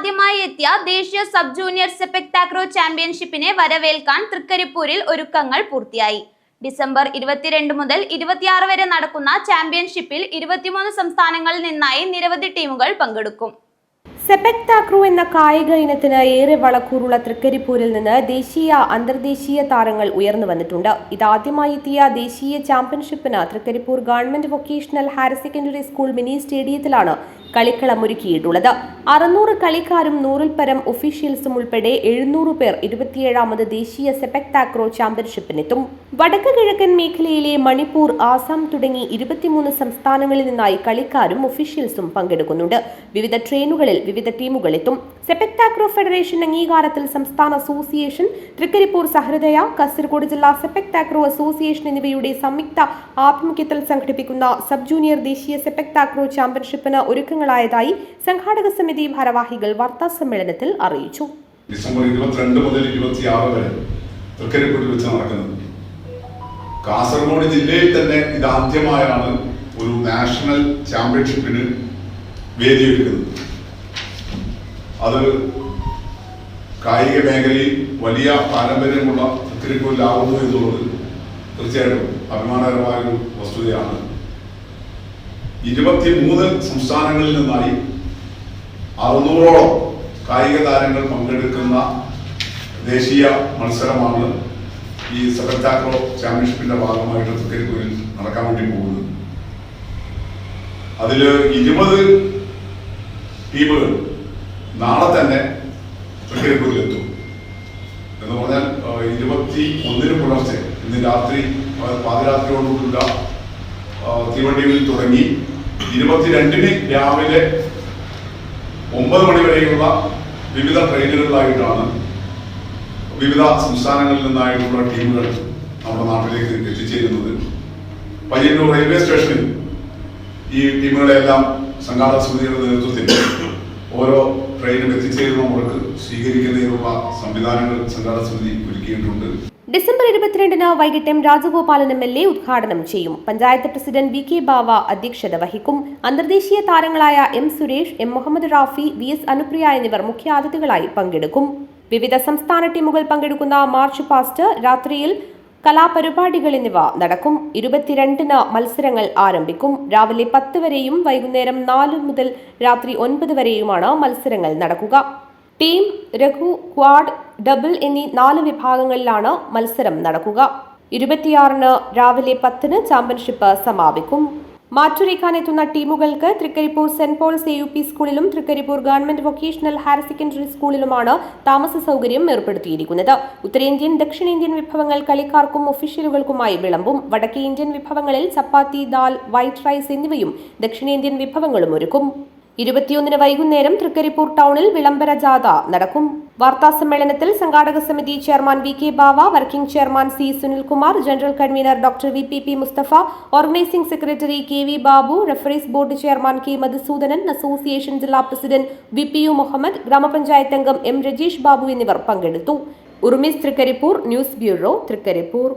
ആദ്യമായി എത്തിയ ദേശീയ സബ് ജൂനിയർ സെപക് താക്രോ ചാമ്പ്യൻഷിപ്പിനെ വരവേൽക്കാൻ തൃക്കരിപ്പൂരിൽ ഒരുക്കങ്ങൾ പൂർത്തിയായി. ഡിസംബർ ഇരുപത്തിരണ്ട് മുതൽ ഇരുപത്തിയാറ് വരെ നടക്കുന്ന ചാമ്പ്യൻഷിപ്പിൽ ഇരുപത്തിമൂന്ന് സംസ്ഥാനങ്ങളിൽ നിന്നായി നിരവധി ടീമുകൾ പങ്കെടുക്കും. സെപെക് താക്രു എന്ന കായിക ഇനത്തിന് ഏറെ വളക്കൂറുള്ള തൃക്കരിപ്പൂരിൽ നിന്ന് ദേശീയ അന്തർദേശീയ താരങ്ങൾ ഉയർന്നു വന്നിട്ടുണ്ട്. ഇതാദ്യമായി എത്തിയ ദേശീയ ചാമ്പ്യൻഷിപ്പിന് Thrikaripur government vocational higher secondary school mini സ്റ്റേഡിയത്തിലാണ് കളിക്കളം ഒരുക്കിയിട്ടുള്ളത് അറുന്നൂറ് കളിക്കാരും നൂറിൽ പരം ഒഫീഷ്യൽസും ഉൾപ്പെടെ എഴുന്നൂറ് പേർ ഇരുപത്തിയേഴാമത് ദേശീയ സെപക് താക്രോ ചാമ്പ്യൻഷിപ്പിനെത്തും വടക്ക് കിഴക്കൻ മേഖലയിലെ മണിപ്പൂർ ആസാം തുടങ്ങി ഇരുപത്തിമൂന്ന് സംസ്ഥാനങ്ങളിൽ നിന്നായി കളിക്കാരും ഒഫീഷ്യൽസും പങ്കെടുക്കുന്നുണ്ട്. വിവിധ ട്രെയിനുകളിൽ വിവിധ ടീമുകൾ എത്തും സെപക് താക്രോ ഫെഡറേഷൻ അംഗീകാരത്തിൽ സംസ്ഥാന അസോസിയേഷൻ തൃക്കരിപ്പൂർ സഹൃദയ കാസർഗോഡ് ജില്ലാ സെപെക്ടാക്രോ അസോസിയേഷൻ എന്നിവയുടെ സംയുക്ത ആഭിമുഖ്യത്തിൽ സംഘടിപ്പിക്കുന്ന സബ് ജൂനിയർ ദേശീയ സെപെക്ടാക്രോ ചാമ്പ്യൻഷിപ്പിന് ഒരുക്കങ്ങളായതായി സംഘാടക സമിതി ഭാരവാഹികൾ വാർത്താ സമ്മേളനത്തിൽ അറിയിച്ചു. ഡിസംബർ ഇരുപത്തിരണ്ട് മുതൽ ഇരുപത്തിയാറ് വരെ തൃക്കരിപ്പൂരിൽ വെച്ച് നടക്കുന്നത്. കാസർഗോഡ് ജില്ലയിൽ തന്നെ ഇതാദ്യമായാണ് ഒരു നാഷണൽ ചാമ്പ്യൻഷിപ്പിന് വേദിയൊരുക്കുന്നത്. അത് കായിക മേഖലയിൽ വലിയ പാരമ്പര്യമുള്ള തൃക്കരിപ്പൂരിലാവുന്നു എന്നുള്ളത് തീർച്ചയായിട്ടും അഭിമാനകരമായ ഒരു വസ്തുതയാണ്. ഇരുപത്തിമൂന്ന് സംസ്ഥാനങ്ങളിൽ നിന്നായി അറുന്നൂറോളം കായിക താരങ്ങൾ പങ്കെടുക്കുന്ന ദേശീയ മത്സരമാണ് ഈ സെബറ്റാക്രോ ചാമ്പ്യൻഷിപ്പിന്റെ ഭാഗമായിട്ട് തൃക്കരിപ്പൂരിൽ നടക്കാൻ വേണ്ടി പോകുന്നത്. അതിൽ ഇരുപത് ടീമുകൾ നാളെ തന്നെ തൃക്കരിപ്പൂരിലെത്തും എന്ന് പറഞ്ഞാൽ ഇരുപത്തി ഒന്നിന് പുലർച്ചെ ഇന്ന് രാത്രി പാതിരാത്രിയോടുകൂടിയുള്ള തീവണ്ടിയിൽ തുടങ്ങി ഇരുപത്തിരണ്ടിന് രാവിലെ ഒമ്പത് മണി വരെയുള്ള വിവിധ ട്രെയിനുകളിലായിട്ടാണ് വിവിധ സംസ്ഥാനങ്ങളിൽ നിന്നായിട്ടുള്ള ടീമുകൾ നമ്മുടെ നാട്ടിലേക്ക് എത്തിച്ചേരുന്നത്. പയ്യന്നൂർ റെയിൽവേ സ്റ്റേഷനിൽ ഈ ടീമുകളെല്ലാം സംഘാടക സമിതിയുടെ നേതൃത്വത്തിൽ ഓരോ ട്രെയിനും എത്തിച്ചേരുന്ന മുറക്ക് സ്വീകരിക്കുന്നതിനുള്ള സംവിധാനങ്ങൾ സംഘാടന സമിതി ഒരുക്കിയിട്ടുണ്ട്. ഡിസംബർ ഇരുപത്തിരണ്ടിന് വൈകിട്ട് M Rajagopalan M L A ഉദ്ഘാടനം ചെയ്യും. Panchayat president V K Bava അധ്യക്ഷത വഹിക്കും. അന്തർദേശീയ താരങ്ങളായ M Suresh M Muhammad Rafi V S Anupriya എന്നിവർ മുഖ്യ അതിഥികളായി പങ്കെടുക്കും. വിവിധ സംസ്ഥാന ടീമുകൾ പങ്കെടുക്കുന്ന മാർച്ച് പാസ്റ്റ് രാത്രിയിൽ കലാപരിപാടികൾ എന്നിവ നടക്കും. ഇരുപത്തിരണ്ടിന് മത്സരങ്ങൾ ആരംഭിക്കും. രാവിലെ പത്ത് വരെയും വൈകുന്നേരം നാല് മുതൽ രാത്രി ഒൻപത് വരെയുമാണ് മത്സരങ്ങൾ നടക്കുക. ടീം രഘു ക്വാഡ് ഡബിൾ എന്നീ നാല് വിഭാഗങ്ങളിലാണ് മത്സരം നടക്കുക. ഇരുപത്തിയാറിന് രാവിലെ പത്തിന് ചാമ്പ്യൻഷിപ്പ് സമാപിക്കും. മാറ്റുരയ്ക്കാനെത്തുന്ന ടീമുകൾക്ക് Thrikaripur saint Paul's A U P സ്കൂളിലും Thrikaripur government vocational higher secondary സ്കൂളിലുമാണ് താമസ സൗകര്യം ഏർപ്പെടുത്തിയിരിക്കുന്നത്. ഉത്തരേന്ത്യൻ ദക്ഷിണേന്ത്യൻ വിഭവങ്ങൾ കളിക്കാർക്കും ഒഫീഷ്യലുകൾക്കുമായി വിളമ്പും. വടക്കേ ഇന്ത്യൻ വിഭവങ്ങളിൽ ചപ്പാത്തി ദാൽ വൈറ്റ് റൈസ് എന്നിവയും ദക്ഷിണേന്ത്യൻ വിഭവങ്ങളും ഒരുക്കും. ഇരുപത്തിയൊന്നിന് വൈകുന്നേരം തൃക്കരിപ്പൂർ ടൗണിൽ വിളംബര ജാഥ നടക്കും. വാർത്താ സമ്മേളനത്തിൽ സംഘാടക സമിതി chairman V K Bava working chairman C Sunilkumar general convener doctor V P P Mustafa organising secretary K V Babu referees board chairman K Madhusoodanan association ജില്ലാ president V P U Muhammad ഗ്രാമപഞ്ചായത്ത് അംഗം M Rajeesh Babu എന്നിവർ പങ്കെടുത്തു. ഉർമിസ് Trikaripur news bureau Trikaripur.